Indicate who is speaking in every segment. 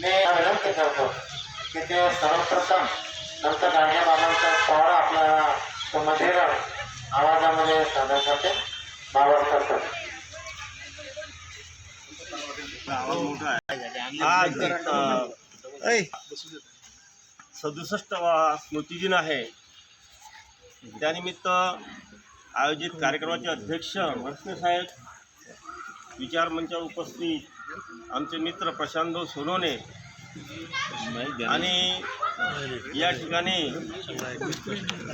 Speaker 1: मी विनंती करतो. की ते सर्वप्रथम संत गाडगे बाबांचा पोहरा आपल्याला तो मधीर आवाजामध्ये सादर करते. बाबा
Speaker 2: करतो. सदुसष्टवा स्मृतिदिन आहे. त्यानिमित्त आयोजित कार्यक्रमाचे अध्यक्ष भरसने साहेब विचारमंचावर उपस्थित आमचे मित्र प्रशांतभाऊ सोनोने आणि या ठिकाणी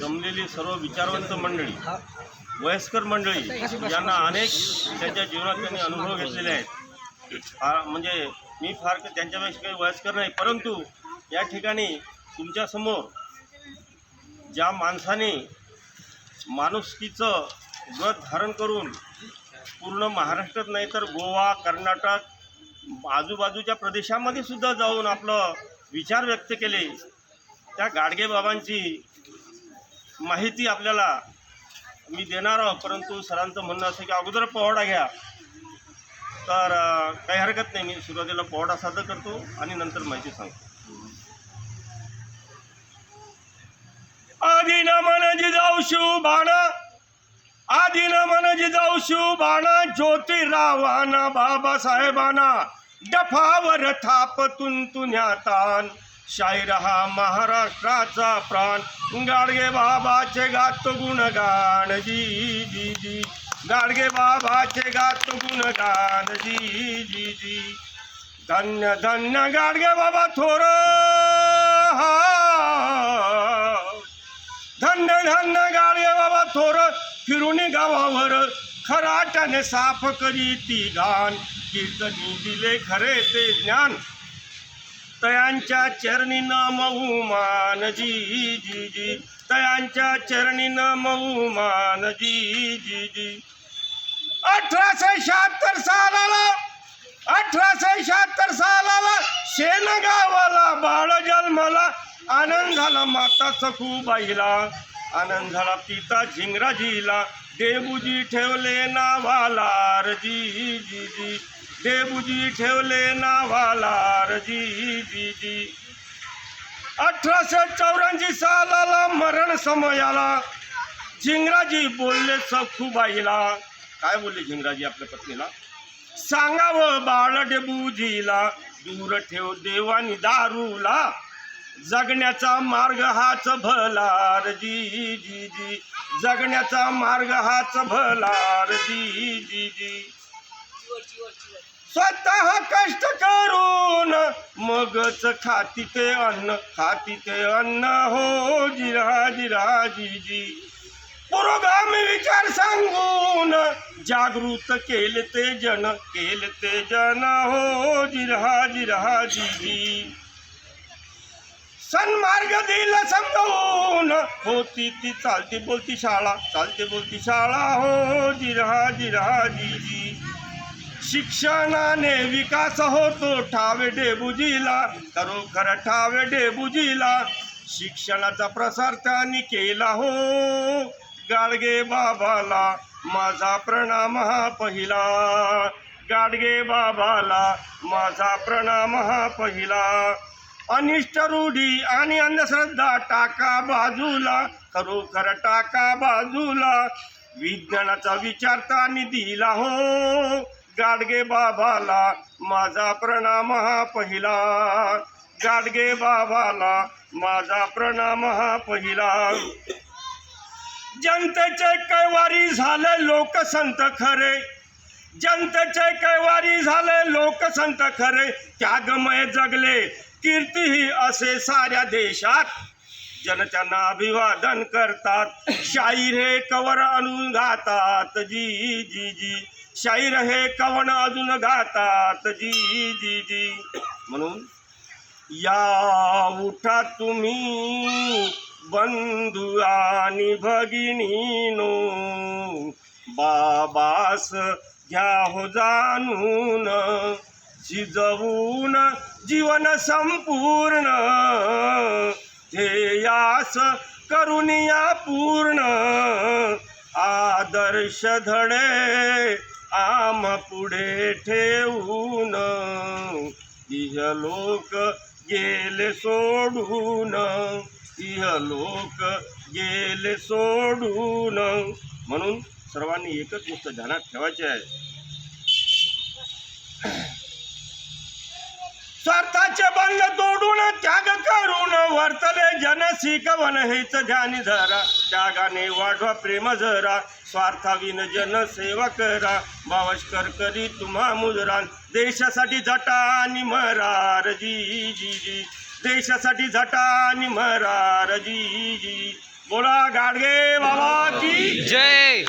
Speaker 2: जमलेली सर्व विचारवंत मंडळी वयस्कर मंडळी यांना अनेक त्यांच्या जीवनात त्यांनी अनुभव घेतलेले आहेत. फार म्हणजे मी फार त्यांच्यापेक्षा काही वयस्कर नाही परंतु या ठिकाणी तुमच्यासमोर ज्या माणसाने माणुसकीचं व्रत धारण करून पूर्ण महाराष्ट्रात नाही तर गोवा कर्नाटक आजूबाजूच्या प्रदेशामध्ये सुद्धा जाऊन आपलं विचार व्यक्त केले. त्या गाडगे बाबांची माहिती आपल्याला मी देणार आहोत परंतु सरांचं म्हणणं असं की अगोदर पोवाडा घ्या. तर काही हरकत नाही मी सुरुवातीला पोवाडा सादर करतो आणि नंतर माहिती सांगतो. आधी न मनजी जाऊ शिव बाणा आधी न मनजी जाऊ शिव बाणा ज्योतिरावाना बाबासाहेबांना. डफावर थाप तुंतुन्यातान शाहीर हा महाराष्ट्राचा प्राण. गाडगे बाबाचे गुण गुणगान जी जी जी. गाडगे बाबाचे गातो गुणगान जी जी जी. धन्य धन्य गाडगे बाबा थोर. धन्य धन्य गाडगे बाबा थोर. फिरून गावावर खराट्याने साफ करी ती घाण कीर्तनी दिले खरे ते ज्ञान. तयांच्या चरणी नमऊ मान जी जी. जी तयांच्या चरणी नमऊ मान जी जी. जी अठराशे शहात्तर सालाला अठराशे शहात्तर सालाला शेनगावाला बाळ जन्माला. आनंद झाला माता सखूबाईला आनंद झाला पिता झिंगराजीला. देवूजी ठेवले नावाला रजी जी जी. देबुजी ठेवले नावाला रजी बीजी. अठराशे चौऱ्याऐंशी सालाला मरण समयाला झिंगराजी बोलले सखूबाईला. काय बोलले झिंगराजी आपल्या पत्नीला? सांगावं बाळ डेबूजीला दूर ठेव देवानी दारूला. जगण्याचा मार्ग हाच भलार जी जी जी जगण्याचा मार्ग हाच भलार रे जी जी जी स्वतः कष्ट करून मगच खाती ते अन्न खाती ते अन्न. हो जिरा जिरा जीजी पुरोगामी विचार सांगून जागृत केले ते जन केले ते जन. हो जिरा जिरा जीजी सन्मार्ग दिला समजून होती ती चालती बोलती शाळा चालते बोलती शाळा. हो जिरा जिरा जीजी जी शिक्षणाने विकास होतो ठावे डेबुजीला. खरोखर ठावे डेबुजीला. शिक्षणाचा प्रसार त्यांनी केला हो. गाडगे बाबाला माझा प्रणाम हा पहिला. गाडगे बाबाला माझा प्रणाम हा पहिला. अनिष्ट रूढी आणि अंधश्रद्धा टाका बाजूला. खरोखर टाका बाजूला. विज्ञानाचा विचार त्यांनी दिला हो. गाडगे बाबाला माझा प्रणाम हा पहिला. गाडगे बाबाला माझा प्रणाम हा पहिला. जनतेचे कैवारी झाले लोकसंत खरे. जनतेचे कैवारी झाले लोकसंत खरे. त्यागमय जगले कीर्ती ही असे साऱ्या देशात. जन त्यांना अभिवादन करतात. शाहीर हे कवर आणून घातात जी जी जी. शाहीर हे कवन अजून गातात जी जी जी. म्हणून या उठा तुम्ही बंधू आणि भगिनीनो. बाबास घ्या हो जाणून शिजवून जीवन संपूर्ण. ध्येयास करून या पूर्ण. आदर्श धडे आम पुढे ठेवून इह लोक गेले सोडून इह लोक गेले सोडून. म्हणून सर्वांनी एकच गोष्ट ध्यानात ठेवायची आहे. स्वार्थाचे बंध तोडून त्याग करून वर्तले जन शिकवण हेच ध्यानी धरा त्यागाने वाढवा प्रेम जरा. स्वार्थाविन जन सेवा करा. बावस्कर करी तुम्हा मुजरान. देशासाठी झटा आणि मरार जी जी जी. देशासाठी झटा आणि मरार जी जी. बोला गाडगे बाबा की
Speaker 3: जय.